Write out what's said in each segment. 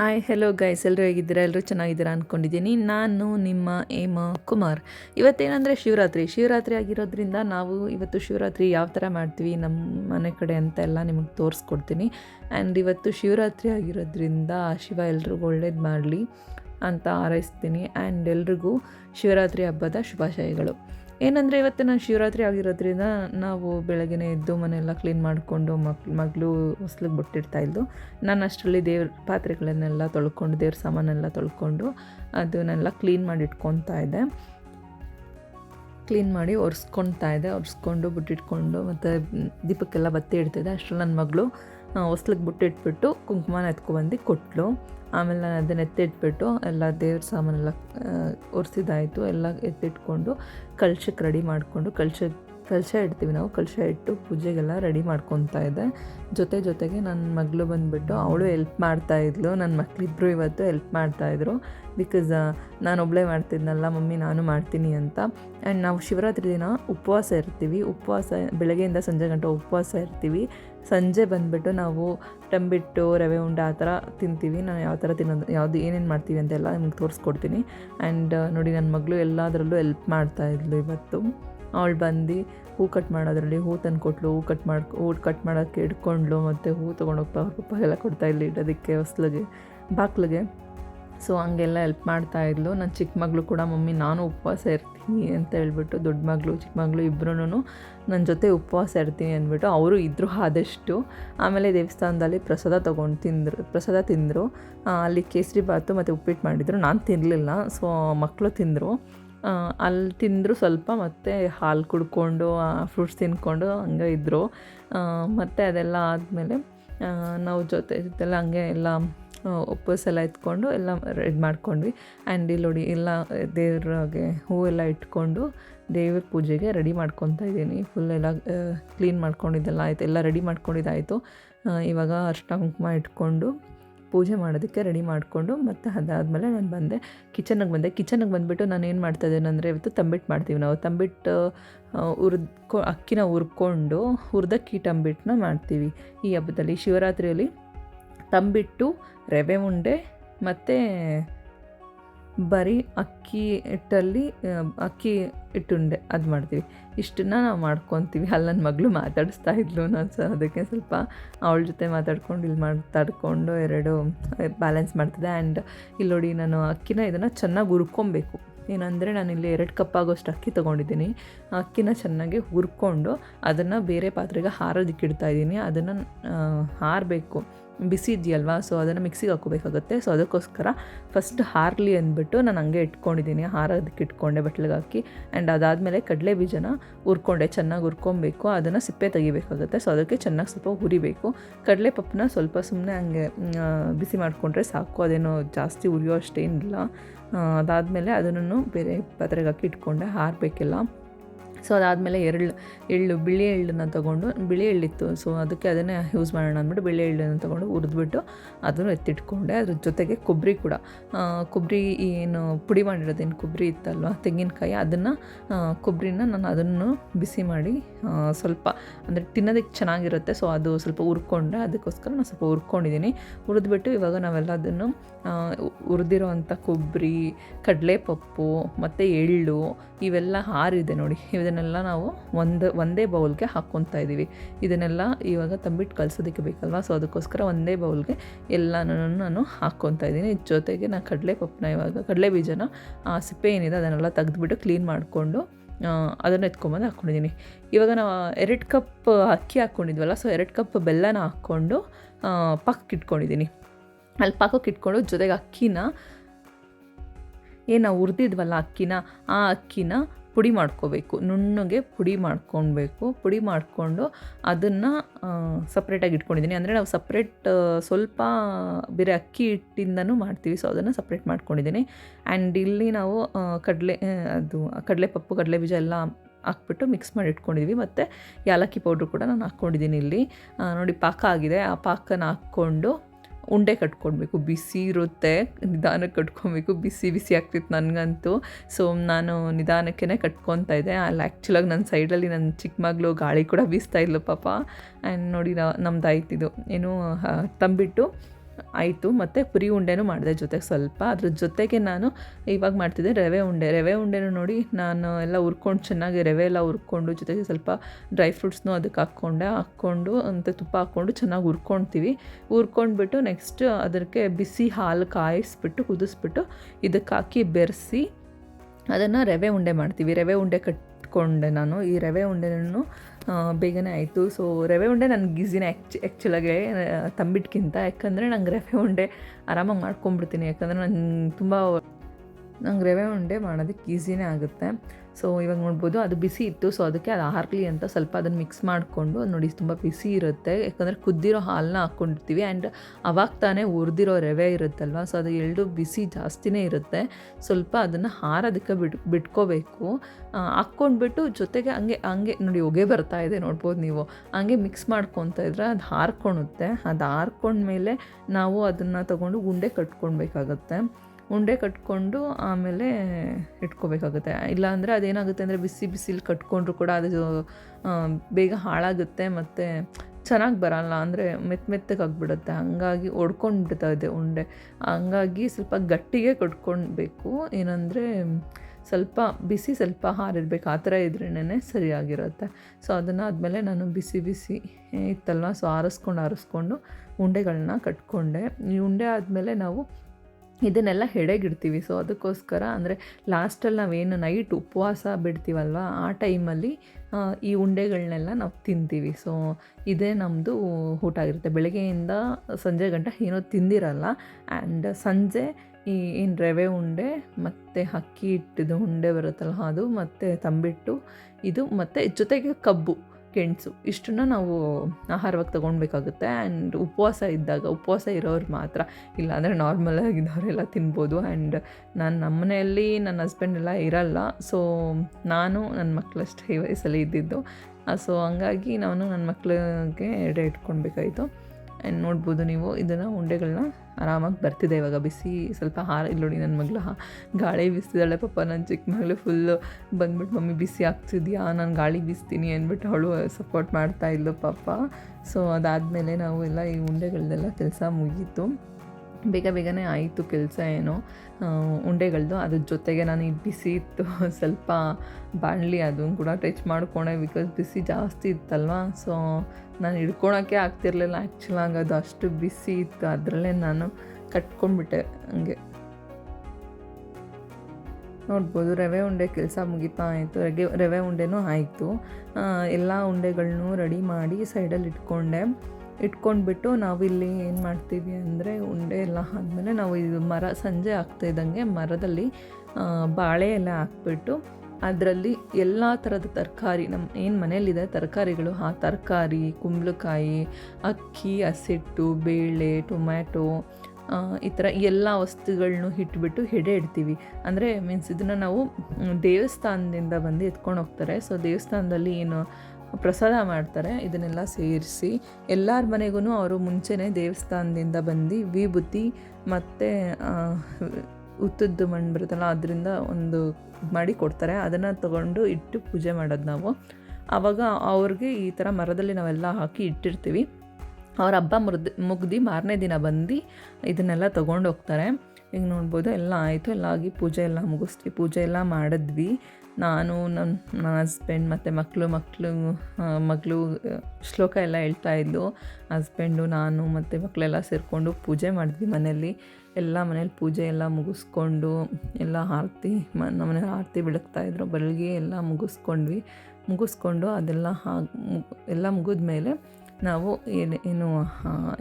Hi hello guys ಎಲ್ಲರೂ ಹೇಗಿದ್ದೀರಾ? ಎಲ್ಲರೂ ಚೆನ್ನಾಗಿದ್ದೀರಾ ಅಂದ್ಕೊಂಡಿದ್ದೀನಿ ನಾನು ನಿಮ್ಮ ಹೇಮ ಕುಮಾರ್. ಇವತ್ತೇನಂದರೆ ಶಿವರಾತ್ರಿ. ಶಿವರಾತ್ರಿ ಆಗಿರೋದ್ರಿಂದ ನಾವು ಇವತ್ತು ಶಿವರಾತ್ರಿ ಯಾವ ಥರ ಮಾಡ್ತೀವಿ ನಮ್ಮ ಮನೆ ಕಡೆ ಅಂತ ಎಲ್ಲ ನಿಮಗೆ ತೋರಿಸ್ಕೊಡ್ತೀನಿ. ಆ್ಯಂಡ್ ಇವತ್ತು ಶಿವರಾತ್ರಿ ಆಗಿರೋದ್ರಿಂದ ಶಿವ ಎಲ್ರಿಗೂ ಒಳ್ಳೇದು ಮಾಡಲಿ ಅಂತ ಹಾರೈಸ್ತೀನಿ. ಆ್ಯಂಡ್ ಎಲ್ರಿಗೂ ಶಿವರಾತ್ರಿ ಹಬ್ಬದ ಶುಭಾಶಯಗಳು. ಏನಂದರೆ ಇವತ್ತು ನಾನು ಶಿವರಾತ್ರಿ ಆಗಿರೋದ್ರಿಂದ ನಾವು ಬೆಳಗ್ಗೆ ಎದ್ದು ಮನೆಯೆಲ್ಲ ಕ್ಲೀನ್ ಮಾಡಿಕೊಂಡು ಮಕ್, ಮಗಳು ಹೊಸ್ಲಿಗೆ ಬಿಟ್ಟಿರ್ತಾ ಇದ್ದು ನಾನು ಅಷ್ಟರಲ್ಲಿ ದೇವ್ರ ಪಾತ್ರೆಗಳನ್ನೆಲ್ಲ ತೊಳ್ಕೊಂಡು, ದೇವ್ರ ಸಾಮಾನೆಲ್ಲ ತೊಳ್ಕೊಂಡು ಅದನ್ನೆಲ್ಲ ಕ್ಲೀನ್ ಮಾಡಿ ಇಟ್ಕೊತಾ ಇದ್ದೆ. ಕ್ಲೀನ್ ಮಾಡಿ ಒರೆಸ್ಕೊತಾ ಇದ್ದೆ, ಒರೆಸ್ಕೊಂಡು, ಬಿಟ್ಟಿಟ್ಕೊಂಡು ಮತ್ತು ದೀಪಕ್ಕೆಲ್ಲ ಬತ್ತಿ ಇಡ್ತಿದ್ದೆ. ಅಷ್ಟರಲ್ಲಿ ನನ್ನ ಮಗಳು ಹೊಸ್ಲಿಗೆ ಬಿಟ್ಟಿಟ್ಬಿಟ್ಟು ಕುಂಕುಮನ ಎತ್ಕೊಬಂದು ಕೊಟ್ಟಳು ಆಮೇಲೆ ನಾನು ಅದನ್ನು ಎತ್ತಿಟ್ಬಿಟ್ಟು ಎಲ್ಲ ದೇವ್ರ ಸಾಮಾನೆಲ್ಲ ಒರೆಸಿದಾಯಿತು. ಎಲ್ಲ ಎತ್ತಿಟ್ಕೊಂಡು ಕಳ್ಶಕ್ಕೆ ರೆಡಿ ಮಾಡಿಕೊಂಡು ಕಳ್ಶ ಕಲಶ ಇಡ್ತೀವಿ ನಾವು ಕಲಶ ಇಟ್ಟು ಪೂಜೆಗೆಲ್ಲ ರೆಡಿ ಮಾಡ್ಕೊತಾ ಇದ್ದೆ. ಜೊತೆ ಜೊತೆಗೆ ನನ್ನ ಮಗಳು ಬಂದುಬಿಟ್ಟು ಅವಳು ಎಲ್ಪ್ ಮಾಡ್ತಾಯಿದ್ಲು ನನ್ನ ಮಕ್ಕಳಿಬ್ಬರು ಇವತ್ತು ಎಲ್ಪ್ ಮಾಡ್ತಾಯಿದ್ರು ಬಿಕಾಸ್ ನಾನು ಒಬ್ಬಳೇ ಮಾಡ್ತಿದ್ನಲ್ಲ, ಮಮ್ಮಿ ನಾನು ಮಾಡ್ತೀನಿ ಅಂತ. ಆ್ಯಂಡ್ ನಾವು ಶಿವರಾತ್ರಿ ದಿನ ಉಪವಾಸ ಇರ್ತೀವಿ. ಉಪವಾಸ, ಬೆಳಗ್ಗೆಯಿಂದ ಸಂಜೆ ಗಂಟೆ ಉಪವಾಸ ಇರ್ತೀವಿ. ಸಂಜೆ ಬಂದುಬಿಟ್ಟು ನಾವು ಟಂಬಿಟ್ಟು ರವೆ ಉಂಡೆ ಆ ಥರ ತಿಂತೀವಿ. ನಾನು ಯಾವ ಥರ ತಿನ್ನೋದು, ಯಾವುದು ಏನೇನು ಮಾಡ್ತೀವಿ ಅಂತೆಲ್ಲ ನಿಮ್ಗೆ ತೋರಿಸ್ಕೊಡ್ತೀನಿ. ಆ್ಯಂಡ್ ನೋಡಿ ನನ್ನ ಮಗಳು ಎಲ್ಲದರಲ್ಲೂ ಎಲ್ಪ್ ಮಾಡ್ತಾಯಿದ್ಲು ಇವತ್ತು. ಅವಳು ಬಂದು ಹೂ ಕಟ್ ಮಾಡೋದ್ರಲ್ಲಿ ಹೂ ತಂದು ಕೊಟ್ಲು ಹೂ ಕಟ್ ಮಾಡಿ, ಹೂ ಕಟ್ ಮಾಡೋಕ್ಕೆ ಇಟ್ಕೊಂಡ್ಲು ಮತ್ತು ಹೂ ತೊಗೊಂಡೋಗ್ತಾ ಅವ್ರ ಪಪ್ಪ ಎಲ್ಲ ಕೊಡ್ತಾ ಇಲ್ಲಿ ಇಡೋದಕ್ಕೆ ಹೊಸ್ಲಿಗೆ, ಬಾಕ್ಲಿಗೆ. ಸೊ ಹಂಗೆಲ್ಲ ಹೆಲ್ಪ್ ಮಾಡ್ತಾಯಿದ್ಲು ನನ್ನ ಚಿಕ್ಕ ಮಗಳು ಕೂಡ, ಮಮ್ಮಿ, ನಾನು ಉಪವಾಸ ಇರ್ತೀನಿ ಅಂತ ಹೇಳ್ಬಿಟ್ಟು, ದೊಡ್ಡ ಮಗಳು, ಚಿಕ್ಕ ಮಗಳು ಇಬ್ಬರೂ ನನ್ನ ಜೊತೆ ಉಪವಾಸ ಇರ್ತೀನಿ ಅಂದ್ಬಿಟ್ಟು ಅವರು ಇದ್ದರು ಆದಷ್ಟು. ಆಮೇಲೆ ದೇವಸ್ಥಾನದಲ್ಲಿ ಪ್ರಸಾದ ತೊಗೊಂಡು ತಿಂದರು, ಪ್ರಸಾದ ತಿಂದರು. ಅಲ್ಲಿ ಕೇಸರಿ ಬಾತು ಮತ್ತು ಉಪ್ಪಿಟ್ಟು ಮಾಡಿದರು. ನಾನು ತಿನ್ನಲಿಲ್ಲ ಸೊ ಮಕ್ಕಳು ತಿಂದರು. ಅಲ್ಲಿ ತಿಂದರು ಸ್ವಲ್ಪ ಮತ್ತು ಹಾಲು ಕುಡ್ಕೊಂಡು ಫ್ರೂಟ್ಸ್ ತಿನ್ಕೊಂಡು ಹಂಗೆ ಇದ್ದರು ಮತ್ತು ಅದೆಲ್ಲ ಆದಮೇಲೆ ನಾವು ಜೊತೆ ಜೊತೆಲ್ಲ ಹಂಗೆ ಎಲ್ಲ ಒಪ್ಪಸ್ ಎಲ್ಲ ಎತ್ಕೊಂಡು ಎಲ್ಲ ರೆಡಿ ಮಾಡ್ಕೊಂಡ್ವಿ. ಆ್ಯಂಡ್ ಇಲ್ಲಿ ನೋಡಿ, ಎಲ್ಲ ದೇವ್ರಿಗೆ ಹೂವೆಲ್ಲ ಇಟ್ಕೊಂಡು ದೇವ್ರ ಪೂಜೆಗೆ ರೆಡಿ ಮಾಡ್ಕೊತಾ ಇದ್ದೀನಿ. ಫುಲ್ ಎಲ್ಲ ಕ್ಲೀನ್ ಮಾಡ್ಕೊಂಡಿದ್ದೆಲ್ಲ ಆಯಿತು. ಎಲ್ಲ ರೆಡಿ ಮಾಡ್ಕೊಂಡಿದ್ದಾಯಿತು. ಇವಾಗ ಅರ್ಶಿನ ಕುಂಕುಮ ಇಟ್ಕೊಂಡು ಪೂಜೆ ಮಾಡೋದಕ್ಕೆ ರೆಡಿ ಮಾಡಿಕೊಂಡು ಮತ್ತು ಅದಾದಮೇಲೆ ನಾನು ಬಂದೆ ಕಿಚನಿಗೆ ಬಂದೆ. ಕಿಚನಿಗೆ ಬಂದುಬಿಟ್ಟು ನಾನು ಏನು ಮಾಡ್ತಾಯಿದ್ದೇನೆ ಅಂದರೆ ಇವತ್ತು ತಂಬಿಟ್ಟು ಮಾಡ್ತೀವಿ ನಾವು. ತಂಬಿಟ್ಟು ಹುರಿದ್ಕೊ, ಅಕ್ಕಿನ ಹುರ್ಕೊಂಡು ಹುರಿದಕ್ಕಿ ತಂಬಿಟ್ಟನ್ನ ಮಾಡ್ತೀವಿ ಈ ಹಬ್ಬದಲ್ಲಿ. ಶಿವರಾತ್ರಿಯಲ್ಲಿ ತಂಬಿಟ್ಟು, ರವೆ ಉಂಡೆ ಮತ್ತು ಬರೀ ಅಕ್ಕಿ ಹಿಟ್ಟಲ್ಲಿ ಅಕ್ಕಿ ಹಿಟ್ಟುಂಡೆ ಅದು ಮಾಡ್ತೀವಿ. ಇಷ್ಟನ್ನ ನಾವು ಮಾಡ್ಕೊತೀವಿ. ಅಲ್ಲಿ ನನ್ನ ಮಗಳು ಮಾತಾಡಿಸ್ತಾ ಇದ್ಲು. ನಾನು ಸರ್ ಅದಕ್ಕೆ ಸ್ವಲ್ಪ ಅವಳ ಜೊತೆ ಮಾತಾಡ್ಕೊಂಡು ಇಲ್ಲಿ ಮಾತಾಡಿಕೊಂಡು ಎರಡು ಬ್ಯಾಲೆನ್ಸ್ ಮಾಡ್ತಿದ್ದೆ. ಆ್ಯಂಡ್ ಇಲ್ಲಿ ನೋಡಿ, ನಾನು ಅಕ್ಕಿನ ಇದನ್ನು ಚೆನ್ನಾಗಿ ಹುರ್ಕೊಬೇಕು. ಏನಂದರೆ ಇಲ್ಲಿ ಎರಡು ಕಪ್ ಆಗೋಷ್ಟು ಅಕ್ಕಿ ತೊಗೊಂಡಿದ್ದೀನಿ. ಅಕ್ಕಿನ ಚೆನ್ನಾಗಿ ಹುರ್ಕೊಂಡು ಅದನ್ನು ಬೇರೆ ಪಾತ್ರೆಗೆ ಹಾರೋದಕ್ಕೆ ಇಡ್ತಾಯಿದ್ದೀನಿ ಅದನ್ನು ಹಾರಬೇಕು. ಬಿಸಿ ಇದೆಯಲ್ವಾ ಸೊ ಅದನ್ನು ಮಿಕ್ಸಿಗೆ ಹಾಕೋಬೇಕಾಗುತ್ತೆ ಸೊ ಅದಕ್ಕೋಸ್ಕರ ಫಸ್ಟ್ ಹಾರಲಿ ಅಂದ್ಬಿಟ್ಟು ನಾನು ಹಂಗೆ ಇಟ್ಕೊಂಡಿದ್ದೀನಿ ಹಾರೋದಕ್ಕೆ ಇಟ್ಕೊಂಡೆ, ಬಟ್ಲಿಗೆ ಹಾಕಿ. ಆ್ಯಂಡ್ ಅದಾದಮೇಲೆ ಕಡಲೆ ಬೀಜನ ಹುರ್ಕೊಂಡೆ, ಚೆನ್ನಾಗಿ ಹುರ್ಕೊಬೇಕು. ಅದನ್ನು ಸಿಪ್ಪೆ ತೆಗಿಬೇಕಾಗುತ್ತೆ. ಸೊ ಅದಕ್ಕೆ ಚೆನ್ನಾಗಿ ಸ್ವಲ್ಪ ಹುರಿಬೇಕು. ಕಡಲೆ ಪಪ್ಪನ ಸ್ವಲ್ಪ ಸುಮ್ಮನೆ ಹಂಗೆ ಬಿಸಿ ಮಾಡಿಕೊಂಡ್ರೆ ಸಾಕು. ಅದೇನೋ ಜಾಸ್ತಿ ಉರಿಯೋ ಅಷ್ಟೇನಿಲ್ಲ. ಅದಾದಮೇಲೆ ಅದನ್ನು ಬೇರೆ ಪಾತ್ರೆಗೆ ಹಾಕಿ ಇಟ್ಕೊಂಡೆ. ಹಾರಬೇಕೆಲ್ಲ. ಸೊ ಅದಾದಮೇಲೆ ಎಳ್ಳು ಎಳ್ಳು, ಬಿಳಿ ಎಳ್ಳನ್ನು ತೊಗೊಂಡು, ಬಿಳಿ ಎಳ್ಳಿತ್ತು. ಸೊ ಅದಕ್ಕೆ ಅದನ್ನೇ ಯೂಸ್ ಮಾಡೋಣ ಅಂದ್ಬಿಟ್ಟು ಬಿಳಿ ಎಳ್ಳನ್ನು ತೊಗೊಂಡು ಹುರಿದ್ಬಿಟ್ಟು ಅದನ್ನು ಎತ್ತಿಟ್ಕೊಂಡೆ. ಅದ್ರ ಜೊತೆಗೆ ಕೊಬ್ಬರಿ ಕೂಡ. ಕೊಬ್ಬರಿ ಏನು ಪುಡಿ ಮಾಡಿರೋದೇನು ಕೊಬ್ಬರಿ ಇತ್ತಲ್ವ, ತೆಂಗಿನಕಾಯಿ, ಅದನ್ನು ಕೊಬ್ಬರಿನ ನಾನು ಅದನ್ನು ಬಿಸಿ ಮಾಡಿ ಸ್ವಲ್ಪ ಅಂದರೆ ತಿನ್ನೋದಕ್ಕೆ ಚೆನ್ನಾಗಿರುತ್ತೆ. ಸೊ ಅದು ಸ್ವಲ್ಪ ಹುರ್ಕೊಂಡೆ. ಅದಕ್ಕೋಸ್ಕರ ನಾನು ಸ್ವಲ್ಪ ಹುರ್ಕೊಂಡಿದ್ದೀನಿ. ಹುರಿದ್ಬಿಟ್ಟು ಇವಾಗ ನಾವೆಲ್ಲ ಅದನ್ನು ಹುರಿದಿರೋ ಅಂಥ ಕೊಬ್ಬರಿ, ಕಡಲೆಪಪ್ಪು, ಮತ್ತು ಎಳ್ಳು, ಇವೆಲ್ಲ ಹಾರಿದೆ ನೋಡಿ. ಇದನ್ನೆಲ್ಲ ನಾವು ಒಂದು, ಒಂದೇ ಬೌಲ್ಗೆ ಹಾಕ್ಕೊತಾ ಇದ್ದೀವಿ. ಇದನ್ನೆಲ್ಲ ಇವಾಗ ತಂಬಿಟ್ಟು ಕಲಿಸೋದಕ್ಕೆ ಬೇಕಲ್ವಾ? ಸೊ ಅದಕ್ಕೋಸ್ಕರ ಒಂದೇ ಬೌಲ್ಗೆ ಎಲ್ಲನೂ ನಾನು ಹಾಕ್ಕೊತಾ ಇದ್ದೀನಿ. ಜೊತೆಗೆ ನಾನು ಕಡಲೆ ಪಪ್ಪನ ಇವಾಗ, ಕಡಲೆ ಬೀಜನ, ಆ ಸಿಪ್ಪೆ ಏನಿದೆ ಅದನ್ನೆಲ್ಲ ತೆಗೆದುಬಿಟ್ಟು ಕ್ಲೀನ್ ಮಾಡಿಕೊಂಡು ಅದನ್ನು ಎತ್ಕೊಂಬಂದು ಹಾಕ್ಕೊಂಡಿದ್ದೀನಿ. ಇವಾಗ ನಾವು ಎರಡು ಕಪ್ ಅಕ್ಕಿ ಹಾಕ್ಕೊಂಡಿದ್ವಲ್ಲ ಸೊ ಎರಡು ಕಪ್ ಬೆಲ್ಲನ ಹಾಕ್ಕೊಂಡು ಪಕ್ಕಕ್ಕೆ ಇಟ್ಕೊಂಡಿದ್ದೀನಿ. ಅಲ್ಲಿ ಪಾಕಕ್ಕೆ ಇಟ್ಕೊಂಡು ಜೊತೆಗೆ ಅಕ್ಕಿನ ಏನು ನಾವು ಅಕ್ಕಿನ, ಆ ಅಕ್ಕಿನ ಪುಡಿ ಮಾಡ್ಕೋಬೇಕು. ನುಣ್ಣಗೆ ಪುಡಿ ಮಾಡ್ಕೊಳ್ಬೇಕು ಪುಡಿ ಮಾಡಿಕೊಂಡು ಅದನ್ನು ಸಪ್ರೇಟಾಗಿ ಇಟ್ಕೊಂಡಿದ್ದೀನಿ ಅಂದರೆ ನಾವು ಸಪ್ರೇಟ್ ಸ್ವಲ್ಪ ಬೇರೆ ಅಕ್ಕಿ ಹಿಟ್ಟಿಂದನೂ ಮಾಡ್ತೀವಿ. ಸೊ ಅದನ್ನು ಸಪ್ರೇಟ್ ಮಾಡ್ಕೊಂಡಿದ್ದೀನಿ ಆ್ಯಂಡ್ ಇಲ್ಲಿ ನಾವು ಕಡಲೆ ಅದು ಕಡಲೆ ಪಪ್ಪು ಕಡಲೆ ಬೀಜ ಎಲ್ಲ ಹಾಕ್ಬಿಟ್ಟು ಮಿಕ್ಸ್ ಮಾಡಿ ಇಟ್ಕೊಂಡಿದ್ವಿ. ಮತ್ತು ಯಾಲಕ್ಕಿ ಪೌಡ್ರ್ ಕೂಡ ನಾನು ಹಾಕ್ಕೊಂಡಿದ್ದೀನಿ ಇಲ್ಲಿ. ನೋಡಿ ಪಾಕ ಆಗಿದೆ. ಆ ಪಾಕನ ಹಾಕ್ಕೊಂಡು ಉಂಡೆ ಕಟ್ಕೊಳ್ಬೇಕು. ಬಿಸಿ ಇರುತ್ತೆ ನಿಧಾನಕ್ಕೆ ಕಟ್ಕೊಬೇಕು ಬಿಸಿ ಬಿಸಿ ಆಗ್ತಿತ್ತು ನನಗಂತೂ. ಸೊ ನಾನು ನಿಧಾನಕ್ಕೇ ಕಟ್ಕೊತಾ ಇದ್ದೆ. ಅಲ್ಲಿ ಆ್ಯಕ್ಚುಲಾಗಿ ನನ್ನ ಸೈಡಲ್ಲಿ ನನ್ನ ಚಿಕ್ಕ ಮಗಳು ಗಾಳಿ ಕೂಡ ಬೀಸ್ತಾ ಇಲ್ಲ ಪಾಪ. ಆ್ಯಂಡ್ ನೋಡಿ ನಮ್ದು ಆಯ್ತಿದ್ದು ಏನು ತಂಬಿಟ್ಟು ಆಯಿತು. ಮತ್ತು ಪುರಿ ಉಂಡೆನೂ ಮಾಡಿದೆ ಜೊತೆಗೆ ಸ್ವಲ್ಪ. ಅದ್ರ ಜೊತೆಗೆ ನಾನು ಇವಾಗ ಮಾಡ್ತಿದ್ದೆ ರವೆ ಉಂಡೆ. ರವೆ ಉಂಡೆನೂ ನೋಡಿ ನಾನು ಎಲ್ಲ ಹುರ್ಕೊಂಡು ಚೆನ್ನಾಗಿ ರವೆ ಎಲ್ಲ ಹುರ್ಕೊಂಡು ಜೊತೆಗೆ ಸ್ವಲ್ಪ ಡ್ರೈ ಫ್ರೂಟ್ಸ್ನು ಅದಕ್ಕೆ ಹಾಕ್ಕೊಂಡೆ. ಹಾಕ್ಕೊಂಡು ಅಂತ ತುಪ್ಪ ಹಾಕ್ಕೊಂಡು ಚೆನ್ನಾಗಿ ಹುರ್ಕೊಳ್ತೀವಿ ಹುರ್ಕೊಂಡ್ಬಿಟ್ಟು ನೆಕ್ಸ್ಟ್ ಅದಕ್ಕೆ ಬಿಸಿ ಹಾಲು ಕಾಯಿಸ್ಬಿಟ್ಟು, ಕುದಿಸ್ಬಿಟ್ಟು ಇದಕ್ಕೆ ಹಾಕಿ ಬೆರೆಸಿ ಅದನ್ನು ರವೆ ಉಂಡೆ ಮಾಡ್ತೀವಿ. ರವೆ ಉಂಡೆ ಕಟ್ಕೊಂಡೆ ನಾನು. ಈ ರವೆ ಉಂಡೆನೂ ಬೇಗನೆ ಆಯಿತು. ಸೊ ರವೆ ಉಂಡೆ ನನ್ನ ಈಸಿನೇ ಆ್ಯಕ್ಚು ಆ್ಯಕ್ಚುಲಾಗೆ ತಂಬಿಟ್ಕಿಂತ. ಯಾಕಂದರೆ ನಂಗೆ ರವೆ ಉಂಡೆ ಆರಾಮಾಗಿ ಮಾಡ್ಕೊಂಬಿಡ್ತೀನಿ ಯಾಕಂದರೆ ನಂಗೆ ತುಂಬ ನಂಗೆ ರವೆ ಉಂಡೆ ಮಾಡೋದಕ್ಕೆ ಈಸಿನೇ ಆಗುತ್ತೆ. ಸೊ ಇವಾಗ ನೋಡ್ಬೋದು, ಅದು ಬಿಸಿ ಇತ್ತು ಸೊ ಅದಕ್ಕೆ ಅದು ಹಾರ್ಲಿ ಅಂತ ಸ್ವಲ್ಪ ಅದನ್ನು ಮಿಕ್ಸ್ ಮಾಡಿಕೊಂಡು ನೋಡಿ ತುಂಬ ಬಿಸಿ ಇರುತ್ತೆ. ಯಾಕಂದರೆ ಕುದ್ದಿರೋ ಹಾಲನ್ನ ಹಾಕ್ಕೊಂಡಿರ್ತೀವಿ ಆ್ಯಂಡ್ ಅವಾಗ ತಾನೇ ಹುರಿದಿರೋ ರವೆ ಇರುತ್ತಲ್ವ ಸೊ ಅದು ಎರಡು ಬಿಸಿ ಜಾಸ್ತಿನೇ ಇರುತ್ತೆ. ಸ್ವಲ್ಪ ಅದನ್ನು ಹಾರೋದಕ್ಕೆ ಬಿಟ್, ಬಿಟ್ಕೋಬೇಕು. ಹಾಕ್ಕೊಂಡ್ಬಿಟ್ಟು ಜೊತೆಗೆ ಹಂಗೆ ಹಂಗೆ, ನೋಡಿ ಹೊಗೆ ಬರ್ತಾ ಇದೆ ನೋಡ್ಬೋದು ನೀವು. ಹಂಗೆ ಮಿಕ್ಸ್ ಮಾಡ್ಕೊತ ಇದ್ರೆ ಅದು ಹಾರ್ಕೊಳುತ್ತೆ ಅದು ಹಾರ್ಕೊಂಡ್ಮೇಲೆ ನಾವು ಅದನ್ನು ತಗೊಂಡು ಗುಂಡೆ ಕಟ್ಕೊಳ್ಬೇಕಾಗತ್ತೆ. ಉಂಡೆ ಕಟ್ಕೊಂಡು ಆಮೇಲೆ ಇಟ್ಕೋಬೇಕಾಗುತ್ತೆ. ಇಲ್ಲಾಂದರೆ ಅದೇನಾಗುತ್ತೆ ಅಂದರೆ ಬಿಸಿ ಬಿಸಿಲಿ ಕಟ್ಕೊಂಡ್ರು ಕೂಡ ಅದು ಬೇಗ ಹಾಳಾಗುತ್ತೆ ಮತ್ತು ಚೆನ್ನಾಗಿ ಬರಲ್ಲ. ಅಂದರೆ ಮೆತ್ತ ಮೆತ್ತಗೆ ಆಗಿಬಿಡುತ್ತೆ. ಹಂಗಾಗಿ ಒಡ್ಕೊಂಡ್ಬಿಡ್ತಾ ಇದೆ ಉಂಡೆ. ಹಂಗಾಗಿ ಸ್ವಲ್ಪ ಗಟ್ಟಿಗೆ ಕಟ್ಕೊಳ್ಬೇಕು ಏನಂದರೆ ಸ್ವಲ್ಪ ಬಿಸಿ ಸ್ವಲ್ಪ ಹಾರಿರ್ಬೇಕು ಆ ಥರ ಇದ್ರೇ ಸರಿಯಾಗಿರುತ್ತೆ. ಸೊ, ಅದನ್ನು ಆದಮೇಲೆ ನಾನು ಬಿಸಿ ಬಿಸಿ ಇತ್ತಲ್ವ ಸೊ, ಆರಿಸ್ಕೊಂಡು ಆರಿಸ್ಕೊಂಡು ಉಂಡೆಗಳನ್ನ ಕಟ್ಕೊಂಡೆ. ಈ ಉಂಡೆ ಆದಮೇಲೆ ನಾವು ಇದನ್ನೆಲ್ಲ ಹೆಡೆಗಿಡ್ತೀವಿ. ಸೊ ಅದಕ್ಕೋಸ್ಕರ ಅಂದರೆ ಲಾಸ್ಟಲ್ಲಿ ನಾವೇನು ನೈಟ್ ಉಪವಾಸ ಬಿಡ್ತೀವಲ್ವ, ಆ ಟೈಮಲ್ಲಿ ಈ ಉಂಡೆಗಳನ್ನೆಲ್ಲ ನಾವು ತಿಂತೀವಿ. ಸೊ ಇದೇ ನಮ್ಮದು ಊಟ ಆಗಿರುತ್ತೆ. ಬೆಳಗ್ಗೆಯಿಂದ ಸಂಜೆ ಗಂಟ ಏನೋ ತಿಂದಿರಲ್ಲ. ಆ್ಯಂಡ್ ಸಂಜೆ ಈ ಏನು ರವೆ ಉಂಡೆ, ಮತ್ತು ಅಕ್ಕಿ ಹಿಟ್ಟಿದು ಉಂಡೆ ಬರುತ್ತಲ್ಲ, ಅದು ಮತ್ತು ತಂಬಿಟ್ಟು, ಇದು ಮತ್ತು ಜೊತೆಗೆ ಕಬ್ಬು. ಗೆಣಸು ಇಷ್ಟನ್ನ ನಾವು ಆಹಾರವಾಗಿ ತೊಗೊಳ್ಬೇಕಾಗುತ್ತೆ ಆ್ಯಂಡ್ ಉಪವಾಸ ಇದ್ದಾಗ, ಉಪವಾಸ ಇರೋರು ಮಾತ್ರ. ಇಲ್ಲಾಂದರೆ ನಾರ್ಮಲ್ ಆಗಿದ್ದವರೆಲ್ಲ ತಿನ್ಬೋದು. ಆ್ಯಂಡ್ ನಾನು ನಮ್ಮ ಮನೆಯಲ್ಲಿ ನನ್ನ ಹಸ್ಬೆಂಡ್ ಎಲ್ಲ ಇರಲ್ಲ. ಸೊ, ನಾನು ನನ್ನ ಮಕ್ಕಳಷ್ಟೇ ಈ ವಯಸ್ಸಲ್ಲಿ ಇದ್ದಿದ್ದು. ಸೊ, ಹಂಗಾಗಿ ನಾನು ನನ್ನ ಮಕ್ಕಳಿಗೆ ಎಡೆ ಇಟ್ಕೊಳ್ಬೇಕಾಯಿತು. ಆ್ಯಂಡ್ ನೋಡ್ಬೋದು ನೀವು ಇದನ್ನು ಉಂಡೆಗಳನ್ನ ಆರಾಮಾಗಿ ಬರ್ತಿದೆ. ಇವಾಗ ಬಿಸಿ, ಸ್ವಲ್ಪ ಹಾರ ಇಲ್ಲ ನೋಡಿ ನನ್ನ ಮಗಳು ಹಾ ಗಾಳಿ ಬೀಸ್ತಿದ್ದಾಳೆ. ಪಾಪ ನನ್ನ ಚಿಕ್ಕ ಮಗಳು ಫುಲ್ಲು ಬಂದ್ಬಿಟ್ಟು, ಮಮ್ಮಿ, ಬಿಸಿ ಆಗ್ತಿದ್ಯಾ? ನಾನು ಗಾಳಿ ಬೀಸ್ತೀನಿ ಅಂದ್ಬಿಟ್ಟು ಅವಳು ಸಪೋರ್ಟ್ ಮಾಡ್ತಾ ಇದ್ಲು ಪಾಪ ಸೊ ಅದಾದಮೇಲೆ ನಾವು ಎಲ್ಲ ಈ ಉಂಡೆಗಳನ್ನೆಲ್ಲ ಕೆಲಸ ಮುಗೀತು. ಬೇಗ ಬೇಗನೆ ಆಯಿತು ಕೆಲಸ ಏನೋ ಉಂಡೆಗಳದು. ಉಂಡೆಗಳದ್ದು ಅದ್ರ ಜೊತೆಗೆ ನಾನು ಈ ಬಿಸಿ ಇತ್ತು, ಸ್ವಲ್ಪ ಬಾಣಲಿ ಅದನ್ನು ಕೂಡ ಟಚ್ ಮಾಡ್ಕೊಂಡೆ ಬಿಕಾಸ್ ಬಿಸಿ ಜಾಸ್ತಿ ಇತ್ತಲ್ವಾ? ಸೊ ನಾನು ಹಿಡ್ಕೊಳಕ್ಕೆ ಆಗ್ತಿರ್ಲಿಲ್ಲ. ಆ್ಯಕ್ಚುಲಾಗಿ ಅದು ಅಷ್ಟು ಬಿಸಿ ಇತ್ತು. ಅದರಲ್ಲೇ ನಾನು ಕಟ್ಕೊಂಡ್ಬಿಟ್ಟೆ ಹಂಗೆ. ನೋಡ್ಬೋದು, ರವೆ ಉಂಡೆ ಕೆಲಸ ಮುಗಿತಾ ಆಯಿತು. ರಗೆ, ರವೆ ಉಂಡೆನೂ ಆಯಿತು. ಎಲ್ಲ ಉಂಡೆಗಳನ್ನೂ ರೆಡಿ ಮಾಡಿ ಸೈಡಲ್ಲಿ ಇಟ್ಕೊಂಡೆ. ಇಟ್ಕೊಂಡ್ಬಿಟ್ಟು ನಾವಿಲ್ಲಿ ಏನು ಮಾಡ್ತೀವಿ ಅಂದರೆ ಉಂಡೆ ಎಲ್ಲ ಆದಮೇಲೆ ನಾವು ಇದು ಮರ ಸಂಜೆ ಆಗ್ತಾ ಇದ್ದಂಗೆ ಮರದಲ್ಲಿ ಬಾಳೆ ಎಲ್ಲ ಹಾಕ್ಬಿಟ್ಟು ಅದರಲ್ಲಿ ಎಲ್ಲ ಥರದ ತರಕಾರಿ ನಮ್ಮ ಏನು ಮನೇಲಿದೆ ತರಕಾರಿಗಳು, ಆ ತರಕಾರಿ, ಕುಂಬಳಕಾಯಿ, ಅಕ್ಕಿ, ಹಸಿಟ್ಟು, ಬೇಳೆ, ಟೊಮ್ಯಾಟೊ ಈ ಥರ ಎಲ್ಲ ವಸ್ತುಗಳನ್ನೂ ಇಟ್ಬಿಟ್ಟು ಹೆಡೆ ಇಡ್ತೀವಿ. ಅಂದರೆ ಮೀನ್ಸ್ ಇದನ್ನು ನಾವು ದೇವಸ್ಥಾನದಿಂದ ಬಂದು ಎತ್ಕೊಂಡು ಹೋಗ್ತಾರೆ. ಸೊ ದೇವಸ್ಥಾನದಲ್ಲಿ ಏನು ಪ್ರಸಾದ ಮಾಡ್ತಾರೆ, ಇದನ್ನೆಲ್ಲ ಸೇರಿಸಿ ಎಲ್ಲರ ಮನೆಗೂ ಅವರು ಮುಂಚೆನೇ ದೇವಸ್ಥಾನದಿಂದ ಬಂದು ವಿಭೂತಿ ಮತ್ತು ಉತ್ತದ್ದು ಮಣ್ಣು ಬರುತ್ತಲ್ಲ ಅದರಿಂದ ಒಂದು ಮಾಡಿ ಕೊಡ್ತಾರೆ. ಅದನ್ನು ತಗೊಂಡು ಇಟ್ಟು ಪೂಜೆ ಮಾಡೋದು ನಾವು. ಆವಾಗ ಅವ್ರಿಗೆ ಈ ಥರ ಮರದಲ್ಲಿ ನಾವೆಲ್ಲ ಹಾಕಿ ಇಟ್ಟಿರ್ತೀವಿ. ಅವ್ರ ಹಬ್ಬ ಮುರಿದು, ಮುಗ್ದು ಮಾರನೇ ದಿನ ಬಂದು ಇದನ್ನೆಲ್ಲ ತೊಗೊಂಡು ಹೋಗ್ತಾರೆ ಈಗ ನೋಡ್ಬೋದು, ಎಲ್ಲ ಆಯಿತು, ಎಲ್ಲ ಆಗಿ ಪೂಜೆ ಎಲ್ಲ ಮುಗಿಸ್ತೀವಿ ಪೂಜೆ ಎಲ್ಲ ಮಾಡಿದ್ವಿ. ನಾನು ನನ್ನ ನನ್ನ ಹಸ್ಬೆಂಡ್ ಮತ್ತು ಮಕ್ಕಳು ಮಕ್ಕಳು ಮಗಳು ಶ್ಲೋಕ ಎಲ್ಲ ಹೇಳ್ತಾ ಇದ್ದು ಹಸ್ಬೆಂಡು ನಾನು ಮತ್ತು ಮಕ್ಕಳೆಲ್ಲ ಸೇರಿಕೊಂಡು ಪೂಜೆ ಮಾಡಿದ್ವಿ ಮನೆಯಲ್ಲಿ. ಎಲ್ಲ ಮನೇಲಿ ಪೂಜೆ ಎಲ್ಲ ಮುಗಿಸ್ಕೊಂಡು, ಎಲ್ಲ ಆರತಿ, ಮ, ನಮ್ಮ ಮನೇಲಿ ಆರತಿ ಬೆಳಗ್ತಾಯಿದ್ರು ಬೆಳಗ್ಗೆ ಎಲ್ಲ ಮುಗಿಸ್ಕೊಂಡ್ವಿ. ಮುಗಿಸ್ಕೊಂಡು ಅದೆಲ್ಲ ಎಲ್ಲ ಮುಗಿದ್ಮೇಲೆ ನಾವು ಏನು ಏನು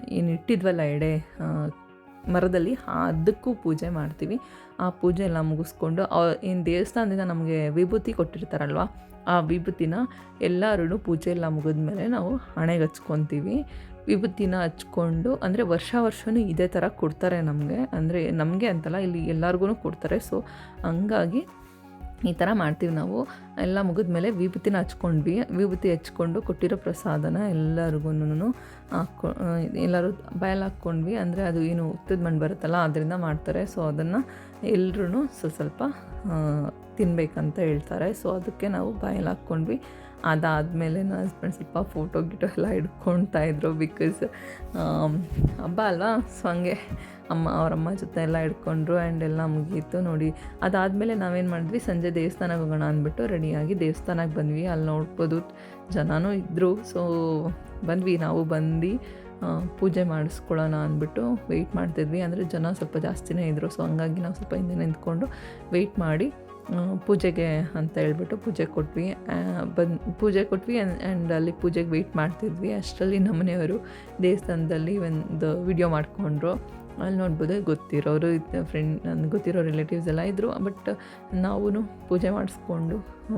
ಏನು ಇಟ್ಟಿದ್ವಲ್ಲ ಎಡೆ ಮರದಲ್ಲಿ ಅದಕ್ಕೂ ಪೂಜೆ ಮಾಡ್ತೀವಿ. ಆ ಪೂಜೆ ಎಲ್ಲ ಮುಗಿಸ್ಕೊಂಡು ಏನು ದೇವಸ್ಥಾನದಿಂದ ನಮಗೆ ವಿಭೂತಿ ಕೊಟ್ಟಿರ್ತಾರಲ್ವ, ಆ ವಿಭೂತಿನ ಎಲ್ಲರೂ ಪೂಜೆ ಎಲ್ಲ ಮುಗಿದ್ಮೇಲೆ ನಾವು ಹಣೆಗೆ ಹಚ್ಕೊತೀವಿ. ವಿಭೂತಿನ ಹಚ್ಕೊಂಡು, ಅಂದರೆ ವರ್ಷ ವರ್ಷವೂ ಇದೇ ಥರ ಕೊಡ್ತಾರೆ ನಮಗೆ. ಅಂದರೆ ನಮಗೆ ಅಂತಲ್ಲ, ಇಲ್ಲಿ ಎಲ್ಲರಿಗೂ ಕೊಡ್ತಾರೆ. ಸೊ ಹಂಗಾಗಿ ಈ ಥರ ಮಾಡ್ತೀವಿ ನಾವು. ಎಲ್ಲ ಮುಗಿದ್ಮೇಲೆ ವಿಭೂತಿನ ಹಚ್ಕೊಂಡ್ವಿ. ವಿಭೂತಿ ಹಚ್ಕೊಂಡು ಕೊಟ್ಟಿರೋ ಪ್ರಸಾದನ ಎಲ್ಲರಿಗೂ ಹಾಕ್ಕೊ ಎಲ್ಲರೂ ಬಯಲು ಹಾಕ್ಕೊಂಡ್ವಿ. ಅಂದರೆ ಅದು ಏನು ಉತ್ತದ ಮಣ್ಣು ಬರುತ್ತಲ್ಲ, ಅದರಿಂದ ಮಾಡ್ತಾರೆ. ಸೊ ಅದನ್ನು ಎಲ್ಲರೂ ಸ್ವಲ್ಪ ಸ್ವಲ್ಪ ತಿನ್ನಬೇಕಂತ ಹೇಳ್ತಾರೆ. ಸೊ ಅದಕ್ಕೆ ನಾವು ಬಾಯಲ್ಲಿ ಹಾಕ್ಕೊಂಡ್ವಿ. ಅದಾದಮೇಲೆ ನನ್ನ ಹಸ್ಬೆಂಡ್ ಸ್ವಲ್ಪ ಫೋಟೋ ಗಿಟೋ ಎಲ್ಲ ಹಿಡ್ಕೊಳ್ತಾ ಇದ್ರು ಬಿಕಾಸ್ ಹಬ್ಬ ಅಲ್ವಾ? ಸೊ ಹಂಗೆ ಅಮ್ಮ, ಅವರಮ್ಮ ಜೊತೆ ಎಲ್ಲ ಹಿಡ್ಕೊಂಡ್ರು. ಆ್ಯಂಡ್ ಎಲ್ಲ ಮುಗೀತು ನೋಡಿ. ಅದಾದಮೇಲೆ ನಾವೇನು ಮಾಡಿದ್ವಿ? ಸಂಜೆ ದೇವಸ್ಥಾನಕ್ಕೆ ಹೋಗೋಣ ಅಂದ್ಬಿಟ್ಟು ರೆಡಿಯಾಗಿ ದೇವಸ್ಥಾನಕ್ಕೆ ಬಂದ್ವಿ. ಅಲ್ಲಿ ನೋಡ್ಬೋದು ಜನನೂ ಇದ್ದರು ಸೊ ಬಂದ್ವಿ. ನಾವು ಬಂದು ಪೂಜೆ ಮಾಡಿಸ್ಕೊಳ್ಳೋಣ ಅಂದ್ಬಿಟ್ಟು ವೆಯ್ಟ್ ಮಾಡ್ತಿದ್ವಿ. ಅಂದರೆ ಜನ ಸ್ವಲ್ಪ ಜಾಸ್ತಿನೇ ಇದ್ದರು ಸೊ ಹಂಗಾಗಿ ನಾವು ಸ್ವಲ್ಪ ಹಿಂದೆ ನಿಂತ್ಕೊಂಡು ವೆಯ್ಟ್ ಮಾಡಿ ಪೂಜೆಗೆ ಅಂತ ಹೇಳ್ಬಿಟ್ಟು ಪೂಜೆ ಕೊಟ್ವಿ. ಬಂದು ಪೂಜೆ ಕೊಟ್ವಿ ಆ್ಯಂಡ್ ಅಲ್ಲಿ ಪೂಜೆಗೆ ವೆಯ್ಟ್ ಮಾಡ್ತಿದ್ವಿ. ಅಷ್ಟರಲ್ಲಿ ನಮ್ಮನೆಯವರು ದೇವಸ್ಥಾನದಲ್ಲಿ ಒಂದು ವಿಡಿಯೋ ಮಾಡಿಕೊಂಡ್ರು. ಅಲ್ಲಿ ನೋಡ್ಬೋದು ಗೊತ್ತಿರೋರು ಫ್ರೆಂಡ್ ನನಗೆ ಗೊತ್ತಿರೋ ರಿಲೇಟಿವ್ಸ್ ಎಲ್ಲ ಇದ್ದರು ಬಟ್ ನಾವು ಪೂಜೆ ಮಾಡಿಸ್ಕೊಂಡು,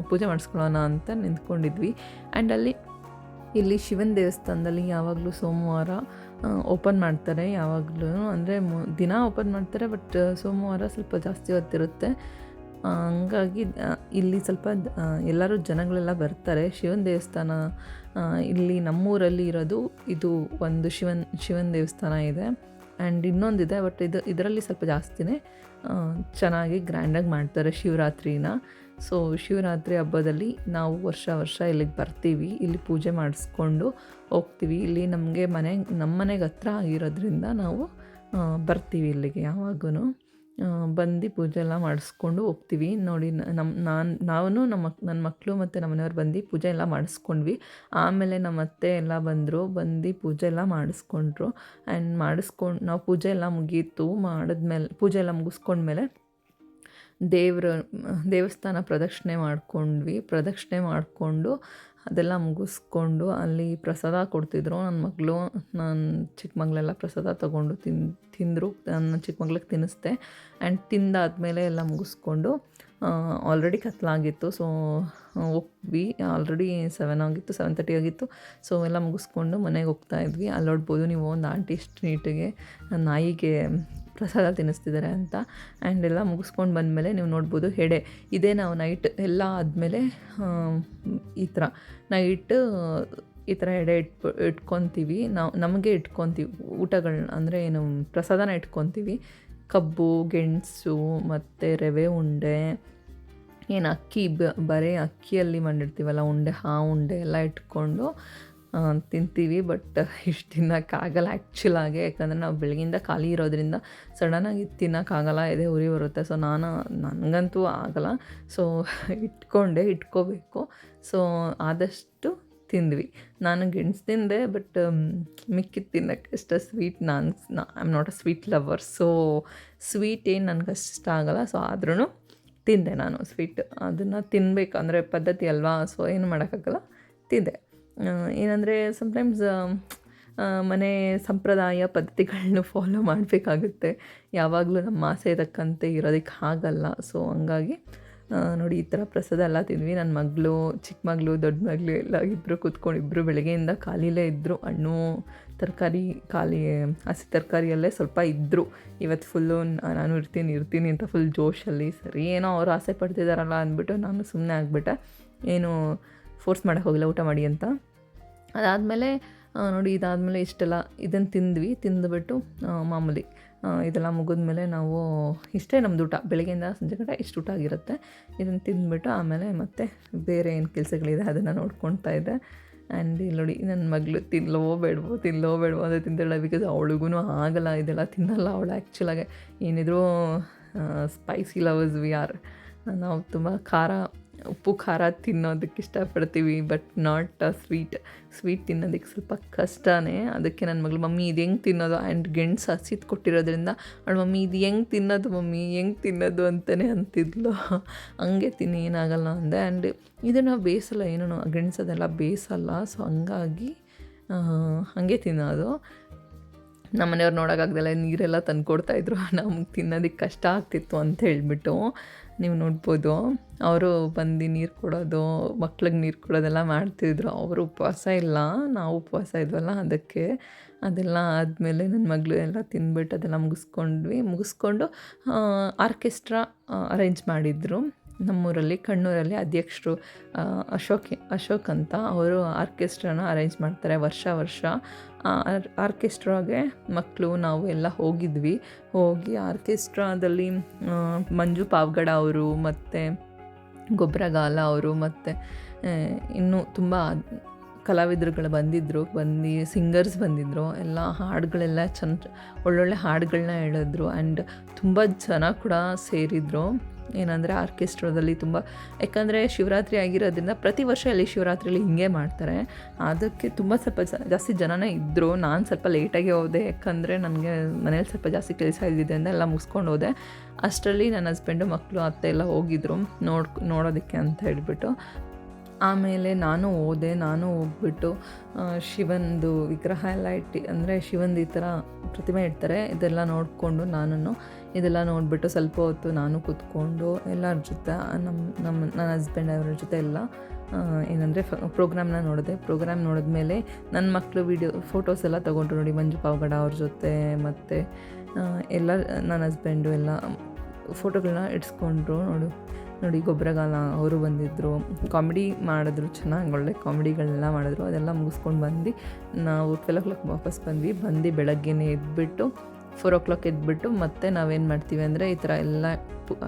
ಪೂಜೆ ಮಾಡಿಸ್ಕೊಳ್ಳೋಣ ಅಂತ ನಿಂತ್ಕೊಂಡಿದ್ವಿ. ಆ್ಯಂಡ್ ಅಲ್ಲಿ, ಇಲ್ಲಿ ಶಿವನ ದೇವಸ್ಥಾನದಲ್ಲಿ ಯಾವಾಗಲೂ ಸೋಮವಾರ ಓಪನ್ ಮಾಡ್ತಾರೆ. ಯಾವಾಗಲೂ ಅಂದರೆ ದಿನ ಓಪನ್ ಮಾಡ್ತಾರೆ. ಬಟ್ ಸೋಮವಾರ ಸ್ವಲ್ಪ ಜಾಸ್ತಿ ಹೊತ್ತಿರುತ್ತೆ. ಹಂಗಾಗಿ ಇಲ್ಲಿ ಸ್ವಲ್ಪ ಎಲ್ಲರೂ ಜನಗಳೆಲ್ಲ ಬರ್ತಾರೆ. ಶಿವನ ದೇವಸ್ಥಾನ ಇಲ್ಲಿ ನಮ್ಮೂರಲ್ಲಿ ಇರೋದು ಇದು ಒಂದು ಶಿವನ್, ಶಿವನ ದೇವಸ್ಥಾನ ಇದೆ. ಆ್ಯಂಡ್ ಇನ್ನೊಂದಿದೆ ಬಟ್ ಇದು, ಇದರಲ್ಲಿ ಸ್ವಲ್ಪ ಜಾಸ್ತಿನೇ ಚೆನ್ನಾಗಿ ಗ್ರ್ಯಾಂಡಾಗಿ ಮಾಡ್ತಾರೆ ಶಿವರಾತ್ರಿನ. ಸೊ ಶಿವರಾತ್ರಿ ಹಬ್ಬದಲ್ಲಿ ನಾವು ವರ್ಷ ವರ್ಷ ಇಲ್ಲಿಗೆ ಬರ್ತೀವಿ. ಇಲ್ಲಿ ಪೂಜೆ ಮಾಡಿಸ್ಕೊಂಡು ಹೋಗ್ತೀವಿ. ಇಲ್ಲಿ ನಮಗೆ ಮನೆ ನಮ್ಮ ಮನೆಗೆ ಹತ್ರ ಆಗಿರೋದ್ರಿಂದ ನಾವು ಬರ್ತೀವಿ ಇಲ್ಲಿಗೆ ಯಾವಾಗೂ ಬಂದು ಪೂಜೆ ಎಲ್ಲ ಮಾಡಿಸ್ಕೊಂಡು ಹೋಗ್ತೀವಿ. ನೋಡಿ ನಮ್ಮ ನಾನು ನಾವು ನಮ್ಮ ನನ್ನ ಮಕ್ಕಳು ಮತ್ತು ನಮ್ಮ ಮನೆಯವ್ರು ಬಂದು ಪೂಜೆ ಎಲ್ಲ ಮಾಡಿಸ್ಕೊಂಡ್ವಿ. ಆಮೇಲೆ ನಮ್ಮ ಅತ್ತೆ ಎಲ್ಲ ಬಂದರು, ಬಂದು ಪೂಜೆ ಎಲ್ಲ ಮಾಡಿಸ್ಕೊಂಡ್ರು. ಆ್ಯಂಡ್ ಮಾಡಿಸ್ಕೊಂಡು, ನಾವು ಪೂಜೆ ಎಲ್ಲ ಮುಗೀತು. ಮಾಡಿದ್ಮೇಲೆ, ಪೂಜೆ ಎಲ್ಲ ಮುಗಿಸ್ಕೊಂಡ್ಮೇಲೆ ದೇವ್ರ, ದೇವಸ್ಥಾನ ಪ್ರದಕ್ಷಿಣೆ ಮಾಡ್ಕೊಂಡ್ವಿ. ಪ್ರದಕ್ಷಿಣೆ ಮಾಡಿಕೊಂಡು ಅದೆಲ್ಲ ಮುಗಿಸ್ಕೊಂಡು ಅಲ್ಲಿ ಪ್ರಸಾದ ಕೊಡ್ತಿದ್ರು. ನನ್ನ ಮಗಳು ನನ್ನ ಚಿಕ್ಕ ಮಗಳೆಲ್ಲ ಪ್ರಸಾದ ತೊಗೊಂಡು ತಿನ್, ತಿಂದರು. ನನ್ನ ಚಿಕ್ಕ ಮಗ್ಳಿಗೆ ತಿನ್ನಿಸ್ದೆ. ಆ್ಯಂಡ್ ತಿಂದಾದಮೇಲೆ ಎಲ್ಲ ಮುಗಿಸ್ಕೊಂಡು ಆಲ್ರೆಡಿ ಕತ್ಲಾಗಿತ್ತು. ಸೊ ಹೋಗ್ವಿ ಆಲ್ರೆಡಿ ಸೆವೆನ್ ಆಗಿತ್ತು ಸೆವೆನ್ ತರ್ಟಿ ಆಗಿತ್ತು. ಸೊ ಎಲ್ಲ ಮುಗಿಸ್ಕೊಂಡು ಮನೆಗೆ ಹೋಗ್ತಾ ಇದ್ವಿ. ಅಲ್ಲಿ ನೋಡ್ಬೋದು ನೀವು ಒಂದು ಆಂಟಿ ಸ್ಟ್ರೀಟಿಗೆ ನಾಯಿಗೆ ಪ್ರಸಾದ ತಿನ್ನಿಸ್ತಿದ್ದಾರೆ ಅಂತ. ಆ್ಯಂಡ್ ಎಲ್ಲ ಮುಗಿಸ್ಕೊಂಡು ಬಂದಮೇಲೆ ನೀವು ನೋಡ್ಬೋದು ಹೆಡೆ. ಇದೇ ನಾವು ನೈಟ್ ಎಲ್ಲ ಆದಮೇಲೆ ಈ ಥರ ನೈಟ್ ಈ ಥರ ಎಡೆ ಇಟ್ಕೊ, ಇಟ್ಕೊತೀವಿ. ನಾವು, ನಮಗೆ ಇಟ್ಕೊತೀವಿ. ಊಟಗಳನ್ನ ಅಂದರೆ ಏನು, ಪ್ರಸಾದನ ಇಟ್ಕೊತೀವಿ. ಕಬ್ಬು, ಗೆಣಸು ಮತ್ತು ರವೆ ಉಂಡೆ. ಏನು ಅಕ್ಕಿ, ಬ, ಬರೀ ಅಕ್ಕಿಯಲ್ಲಿ ಮಾಡಿರ್ತೀವಲ್ಲ, ಉಂಡೆ ಹಾ ಉಂಡೆ ಎಲ್ಲ ಇಟ್ಕೊಂಡು ತಿಂತೀವಿ ಬಟ್ ಇಷ್ಟು ತಿನ್ನೋಕ್ಕಾಗಲ್ಲ ಆ್ಯಕ್ಚುಲಾಗಿ ಯಾಕಂದರೆ ನಾವು ಬೆಳಗಿಂದ ಖಾಲಿ ಇರೋದ್ರಿಂದ ಸಡನ್ನಾಗಿ ತಿನ್ನೋಕ್ಕಾಗಲ್ಲ ಎದೆ ಉರಿ ಬರುತ್ತೆ. ಸೊ ನಾನು, ನನಗಂತೂ ಆಗಲ್ಲ. ಸೊ ಇಟ್ಕೊಂಡೆ, ಇಟ್ಕೋಬೇಕು. ಸೊ ಆದಷ್ಟು ತಿಂದ್ವಿ. ನಾನು ಗೆಣಸು ತಿಂದೆ ಬಟ್ ಮಿಕ್ಕಿದ್ದು ತಿನ್ನೋಕ್ಕೆ ಇಷ್ಟ ಸ್ವೀಟ್ ನಾನು I am not a sweet lover so sweet ಏನು ನನಗೆ ಇಷ್ಟ ಆಗಲ್ಲ. ಸೊ ಆದ್ರೂ ತಿಂದೆ ನಾನು ಸ್ವೀಟ್ ಅದನ್ನು ತಿನ್ನಬೇಕು ಅಂದರೆ ಪದ್ಧತಿ ಅಲ್ವಾ? ಸೊ ಏನು ಮಾಡೋಕ್ಕಾಗಲ್ಲ? ತಿಂದೆ. ಏನಂದರೆ ಸಮ್ಟೈಮ್ಸ್ ಮನೆ ಸಂಪ್ರದಾಯ ಪದ್ಧತಿಗಳನ್ನ ಫಾಲೋ ಮಾಡಬೇಕಾಗುತ್ತೆ. ಯಾವಾಗಲೂ ನಮ್ಮ ಆಸೆ ತಕ್ಕಂತೆ ಇರೋದಕ್ಕೆ ಆಗಲ್ಲ ಸೊ ಹಂಗಾಗಿ ನೋಡಿ ಈ ಥರ ಪ್ರಸಾದ ಎಲ್ಲ ತಿಂದ್ವಿ. ನನ್ನ ಮಗಳು ಚಿಕ್ಕ ಮಗಳು, ದೊಡ್ಡ ಮಗಳು ಎಲ್ಲ ಇಬ್ಬರು ಕೂತ್ಕೊಂಡು ಇಬ್ಬರು ಬೆಳಗ್ಗೆಯಿಂದ ಖಾಲಿಲೇ ಇದ್ದರು ಹಣ್ಣು, ತರಕಾರಿ, ಖಾಲಿ, ಹಸಿ ತರಕಾರಿಯಲ್ಲೇ ಸ್ವಲ್ಪ ಇದ್ದರು ಇವತ್ತು ಫುಲ್ಲು ನಾನು ಇರ್ತೀನಿ ಇರ್ತೀನಿ ಅಂತ ಫುಲ್ ಜೋಶಲ್ಲಿ ಸರಿ ಏನೋ ಅವ್ರು ಆಸೆ ಪಡ್ತಿದ್ದಾರಲ್ಲ ಅಂದ್ಬಿಟ್ಟು ನಾನು ಸುಮ್ಮನೆ ಆಗಿಬಿಟ್ಟೆ. ಏನು ಫೋರ್ಸ್ ಮಾಡೋಕ್ಕೆ ಹೋಗಿಲ್ಲ, ಊಟ ಮಾಡಿ ಅಂತ. ಅದಾದಮೇಲೆ ನೋಡಿ, ಇದಾದಮೇಲೆ ಇಷ್ಟೆಲ್ಲ ಇದನ್ನು ತಿಂದ್ವಿ, ತಿಂದುಬಿಟ್ಟು ಮಾಮೂಲಿ ಇದೆಲ್ಲ ಮುಗಿದ್ಮೇಲೆ ನಾವು ಇಷ್ಟೇ ನಮ್ಮದು ಊಟ. ಬೆಳಗ್ಗೆಯಿಂದ ಸಂಜೆ ಕಡೆ ಇಷ್ಟು ಊಟ ಆಗಿರುತ್ತೆ. ಇದನ್ನು ತಿಂದ್ಬಿಟ್ಟು ಆಮೇಲೆ ಮತ್ತೆ ಬೇರೆ ಏನು ಕೆಲಸಗಳಿದೆ ಅದನ್ನು ನೋಡ್ಕೊಳ್ತಾ ಇದ್ದೆ. ಆ್ಯಂಡ್ ಇಲ್ಲಿ ನೋಡಿ ನನ್ನ ಮಗಳು ತಿನ್ಲೋ ಬೇಡವೋ ತಿನ್ಲೋ ಬೇಡವೋ ಅಂತ ತಿಂತಾಳೆ ಬಿಕಾಸ್ ಅವಳಿಗೂ ಆಗಲ್ಲ, ಇದೆಲ್ಲ ತಿನ್ನಲ್ಲ ಅವಳು ಆ್ಯಕ್ಚುಲಾಗೆ ಏನಿದ್ರು ಸ್ಪೈಸಿ ಲವರ್ಸ್ ವಿ ಆರ್ ನಾವು ತುಂಬ ಖಾರ ಉಪ್ಪು, ಖಾರ ತಿನ್ನೋದಕ್ಕೆ ಇಷ್ಟಪಡ್ತೀವಿ ಬಟ್ ನಾಟ್ ಸ್ವೀಟ್ ಸ್ವೀಟ್ ತಿನ್ನೋದಕ್ಕೆ ಸ್ವಲ್ಪ ಕಷ್ಟನೇ. ಅದಕ್ಕೆ ನನ್ನ ಮಗಳು, ಮಮ್ಮಿ, ಇದು ಹೆಂಗೆ ತಿನ್ನೋದು? ಆ್ಯಂಡ್ ಗೆಣಸು ಹಸಿದು ಕೊಟ್ಟಿರೋದ್ರಿಂದ, ಅವಳು, ಮಮ್ಮಿ, ಇದು ಹೆಂಗೆ ತಿನ್ನೋದು, ಮಮ್ಮಿ? ಹೆಂಗೆ ತಿನ್ನೋದು? ಅಂತಲೇ ಅಂತಿದ್ಲು. ಹಂಗೆ ತಿನ್ನಿ, ಏನಾಗಲ್ಲ ಅಂದೆ. ಆ್ಯಂಡ್ ಇದನ್ನು ಬೇಯಿಸಲ್ಲ ಏನೋ ಗೆಣಸದೆಲ್ಲ ಬೇಯಿಸಲ್ಲ ಸೊ ಹಂಗಾಗಿ ಹಾಗೆ ತಿನ್ನೋದು. ನಮ್ಮ ಮನೆಯವ್ರು ನೋಡೋಕ್ಕಾಗ್ದಲ್ಲ ನೀರೆಲ್ಲ ತಂದ್ಕೊಡ್ತಾಯಿದ್ರು. ನಮ್ಗೆ ತಿನ್ನೋದಕ್ಕೆ ಕಷ್ಟ ಆಗ್ತಿತ್ತು ಅಂತ ಹೇಳ್ಬಿಟ್ಟು ನೀವು ನೋಡ್ಬೋದು. ಅವರು ಬಂದು ನೀರು ಕೊಡೋದು, ಮಕ್ಳಿಗೆ ನೀರು ಕೊಡೋದೆಲ್ಲ ಮಾಡ್ತಿದ್ರು. ಅವರು ಉಪವಾಸ ಇಲ್ಲ, ನಾವು ಉಪವಾಸ ಇದ್ವಲ್ಲ ಅದಕ್ಕೆ. ಅದೆಲ್ಲ ಆದಮೇಲೆ ನನ್ನ ಮಗಳು ಎಲ್ಲ ತಿಂದ್ಬಿಟ್ಟು ಅದೆಲ್ಲ ಮುಗಿಸ್ಕೊಂಡ್ವಿ. ಮುಗಿಸ್ಕೊಂಡು ಆರ್ಕೆಸ್ಟ್ರಾ ಅರೇಂಜ್ ಮಾಡಿದರು. ನಮ್ಮೂರಲ್ಲಿ, ಕಣ್ಣೂರಲ್ಲಿ ಅಧ್ಯಕ್ಷರು ಅಶೋಕ್ ಅಶೋಕ್ ಅಂತ ಅವರು ಆರ್ಕೆಸ್ಟ್ರಾನ ಅರೇಂಜ್ ಮಾಡ್ತಾರೆ ವರ್ಷ ವರ್ಷ. ಆರ್ಕೆಸ್ಟ್ರಾಗೆ ಮಕ್ಕಳು, ನಾವು ಎಲ್ಲ ಹೋಗಿದ್ವಿ. ಹೋಗಿ ಆರ್ಕೆಸ್ಟ್ರಾದಲ್ಲಿ ಮಂಜು ಪಾವ್ಗಡ ಅವರು ಮತ್ತು ಗೊಬ್ಬರಗಾಲ ಅವರು ಮತ್ತು ಇನ್ನೂ ತುಂಬ ಕಲಾವಿದರುಗಳು ಬಂದಿದ್ದರು ಬಂದು ಸಿಂಗರ್ಸ್ ಬಂದಿದ್ದರು ಎಲ್ಲ ಹಾಡುಗಳೆಲ್ಲ ಚೆನ್ನ ಒಳ್ಳೊಳ್ಳೆ ಹಾಡುಗಳನ್ನ ಹೇಳಿದ್ರು. ಆ್ಯಂಡ್ ತುಂಬ ಜನ ಕೂಡ ಸೇರಿದರು. ಏನಂದರೆ ಆರ್ಕೆಸ್ಟ್ರಾದಲ್ಲಿ ತುಂಬ, ಯಾಕಂದರೆ ಶಿವರಾತ್ರಿ ಆಗಿರೋದ್ರಿಂದ ಪ್ರತಿ ವರ್ಷ ಅಲ್ಲಿ ಶಿವರಾತ್ರಿಯಲ್ಲಿ ಹಿಂಗೆ ಮಾಡ್ತಾರೆ. ಅದಕ್ಕೆ ತುಂಬ ಸ್ವಲ್ಪ ಜಾಸ್ತಿ ಜನನೇ ಇದ್ದರು ನಾನು ಸ್ವಲ್ಪ ಲೇಟಾಗಿ ಹೋದೆ, ಯಾಕಂದರೆ ನನಗೆ ಮನೇಲಿ ಸ್ವಲ್ಪ ಜಾಸ್ತಿ ಕೆಲಸ ಇದ್ದಿದ್ದರಿಂದ ಎಲ್ಲ ಮುಗಿಸ್ಕೊಂಡು ಹೋದೆ. ಅಷ್ಟರಲ್ಲಿ ನನ್ನ ಹಸ್ಬೆಂಡು, ಮಕ್ಕಳು, ಅತ್ತೆ ಎಲ್ಲ ಹೋಗಿದ್ರು. ನೋಡ್, ನೋಡೋದಕ್ಕೆ ಅಂತ ಹೇಳಿಬಿಟ್ಟು. ಆಮೇಲೆ ನಾನು ಹೋದೆ ನಾನು ಹೋಗ್ಬಿಟ್ಟು ಶಿವಂದು ವಿಗ್ರಹ ಎಲ್ಲ ಇಟ್ಟು, ಅಂದರೆ ಶಿವಂದು ಈ ಥರ ಪ್ರತಿಮೆ ಇಡ್ತಾರೆ. ಇದೆಲ್ಲ ನೋಡಿಕೊಂಡು ನಾನು ಇದೆಲ್ಲ ನೋಡಿಬಿಟ್ಟು ಸ್ವಲ್ಪ ಹೊತ್ತು ನಾನು ಕೂತ್ಕೊಂಡು ಎಲ್ಲರ ಜೊತೆ ನಮ್ಮ ನಮ್ಮ ನನ್ನ ಹಸ್ಬೆಂಡ್ ಅವರ ಜೊತೆ ಎಲ್ಲ ಏನಂದರೆ ಪ್ರೋಗ್ರಾಮ್ನ ನೋಡಿದೆ. ಪ್ರೋಗ್ರಾಮ್ ನೋಡಿದ್ಮೇಲೆ ನನ್ನ ಮಕ್ಕಳು ವೀಡಿಯೋ ಫೋಟೋಸ್ ಎಲ್ಲ ತೊಗೊಂಡ್ರು ನೋಡಿ, ಮಂಜು ಪಾವಗಡ ಅವ್ರ ಜೊತೆ ಮತ್ತು ಎಲ್ಲ ನನ್ನ ಹಸ್ಬೆಂಡು ಎಲ್ಲ ಫೋಟೋಗಳನ್ನ ಇಡ್ಸ್ಕೊಂಡ್ರು ನೋಡು. ನೋಡಿ, ಗೊಬ್ಬರಗಾಲ ಅವರು ಬಂದಿದ್ದರು ಕಾಮಿಡಿ ಮಾಡಿದ್ರು, ಚೆನ್ನಾಗಿ ಒಳ್ಳೆ ಕಾಮಿಡಿಗಳನ್ನೆಲ್ಲ ಮಾಡಿದ್ರು. ಅದೆಲ್ಲ ಮುಗಿಸ್ಕೊಂಡು ಬಂದು ನಾವು ಟ್ವೆಲ್ ಓ ಕ್ಲಾಕ್ ವಾಪಸ್ ಬಂದ್ವಿ. ಬಂದು ಬೆಳಗ್ಗೆನೇ ಎದ್ಬಿಟ್ಟು ಫೋರ್ ಓ ಕ್ಲಾಕ್ ಎದ್ಬಿಟ್ಟು ಮತ್ತೆ ನಾವೇನು ಮಾಡ್ತೀವಿ ಅಂದರೆ, ಈ ಥರ ಎಲ್ಲ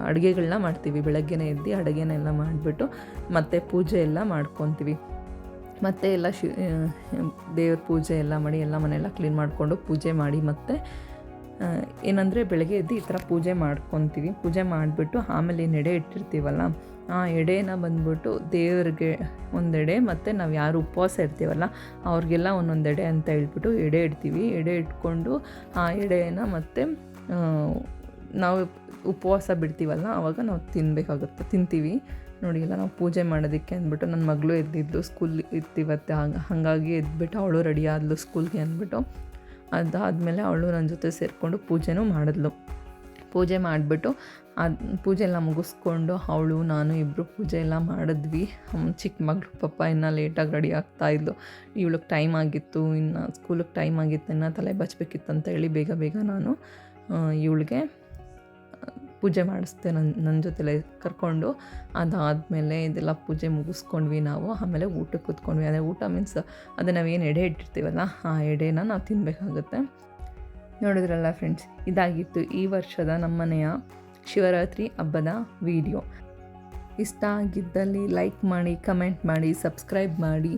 ಅಡುಗೆಗಳನ್ನ ಮಾಡ್ತೀವಿ. ಬೆಳಗ್ಗೆನೇ ಎದ್ದು ಅಡುಗೆನೆಲ್ಲ ಮಾಡಿಬಿಟ್ಟು ಮತ್ತೆ ಪೂಜೆ ಎಲ್ಲ ಮಾಡ್ಕೊತೀವಿ. ಮತ್ತೆ ಎಲ್ಲ ಶಿ ದೇವ್ರ ಪೂಜೆ ಎಲ್ಲ ಮಾಡಿ, ಎಲ್ಲ ಮನೆಯೆಲ್ಲ ಕ್ಲೀನ್ ಮಾಡಿಕೊಂಡು ಪೂಜೆ ಮಾಡಿ ಮತ್ತೆ ಏನಂದರೆ ಬೆಳಗ್ಗೆ ಎದ್ದು ಈ ಥರ ಪೂಜೆ ಮಾಡ್ಕೊತೀವಿ. ಪೂಜೆ ಮಾಡಿಬಿಟ್ಟು ಆಮೇಲೆ ಏನು ಎಡೆ ಇಟ್ಟಿರ್ತೀವಲ್ಲ, ಆ ಎಡೆನ ಬಂದ್ಬಿಟ್ಟು ದೇವರಿಗೆ ಒಂದೆಡೆ ಮತ್ತು ನಾವು ಯಾರು ಉಪವಾಸ ಇರ್ತೀವಲ್ಲ, ಅವ್ರಿಗೆಲ್ಲ ಒಂದೊಂದೆಡೆ ಅಂತ ಹೇಳ್ಬಿಟ್ಟು ಎಡೆ ಇಡ್ತೀವಿ. ಎಡೆ ಇಟ್ಕೊಂಡು ಆ ಎಡೆನ ಮತ್ತು ನಾವು ಉಪವಾಸ ಬಿಡ್ತೀವಲ್ಲ ಆವಾಗ ನಾವು ತಿನ್ನಬೇಕಾಗುತ್ತೆ ತಿಂತೀವಿ. ನೋಡಿ ಎಲ್ಲ ನಾವು ಪೂಜೆ ಮಾಡೋದಕ್ಕೆ ಅಂದ್ಬಿಟ್ಟು ನನ್ನ ಮಗಳು ಎದ್ದಿದ್ದು ಸ್ಕೂಲ್ ಇತ್ತಿವತ್ತೆ ಹಂಗೆ, ಹಾಗಾಗಿ ಎದ್ಬಿಟ್ಟು ಅವಳು ರೆಡಿ ಆದ್ಲು ಸ್ಕೂಲ್ಗೆ ಅಂದ್ಬಿಟ್ಟು. ಅದಾದಮೇಲೆ ಅವಳು ನನ್ನ ಜೊತೆ ಸೇರಿಕೊಂಡು ಪೂಜೆನೂ ಮಾಡಿದ್ಲು. ಪೂಜೆ ಮಾಡಿಬಿಟ್ಟು ಅದು ಪೂಜೆ ಎಲ್ಲ ಮುಗಿಸ್ಕೊಂಡು ಅವಳು, ನಾನು ಇಬ್ಬರು ಪೂಜೆ ಎಲ್ಲ ಮಾಡಿದ್ವಿ. ಚಿಕ್ಕ ಮಗಳು ಪಾಪ ಇನ್ನು ಲೇಟಾಗಿ ರೆಡಿ ಆಗ್ತಾಯಿದ್ಲು ಇವಳಿಗೆ ಟೈಮ್ ಆಗಿತ್ತು, ಇನ್ನು ಸ್ಕೂಲಿಗೆ ಟೈಮ್ ಆಗಿತ್ತು, ಇನ್ನು ತಲೆ ಬಚ್ಚಬೇಕಿತ್ತು ಅಂತ ಹೇಳಿ ಬೇಗ ಬೇಗ ನಾನು ಇವಳಿಗೆ ಪೂಜೆ ಮಾಡಿಸ್ದೆ ನನ್ನ ನನ್ನ ಜೊತೆಲೆ ಕರ್ಕೊಂಡು. ಅದಾದಮೇಲೆ ಇದೆಲ್ಲ ಪೂಜೆ ಮುಗಿಸ್ಕೊಂಡ್ವಿ ನಾವು. ಆಮೇಲೆ ಊಟಕ್ಕೆ ಕೂತ್ಕೊಂಡ್ವಿ. ಅದೇ ಊಟ ಮೀನ್ಸ್ ಅದೇ ನಾವೇನು ಎಡೆ ಇಟ್ಟಿರ್ತೀವಲ್ಲ, ಆ ಎಡೆನ ನಾವು ತಿನ್ನಬೇಕಾಗುತ್ತೆ ನೋಡಿದ್ರಲ್ಲ ಫ್ರೆಂಡ್ಸ್ ಇದಾಗಿತ್ತು ಈ ವರ್ಷದ ನಮ್ಮನೆಯ ಶಿವರಾತ್ರಿ ಹಬ್ಬದ ವಿಡಿಯೋ ಇಷ್ಟ ಆಗಿದ್ದಲ್ಲಿ ಲೈಕ್ ಮಾಡಿ ಕಮೆಂಟ್ ಮಾಡಿ ಸಬ್ಸ್ಕ್ರೈಬ್ ಮಾಡಿ.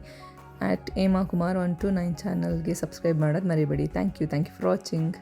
At Hema Kumar one two nine ಚಾನಲ್ಗೆ ಸಬ್ಸ್ಕ್ರೈಬ್ ಮಾಡೋದು ಮರಿಬೇಡಿ. Thank you thank you for watching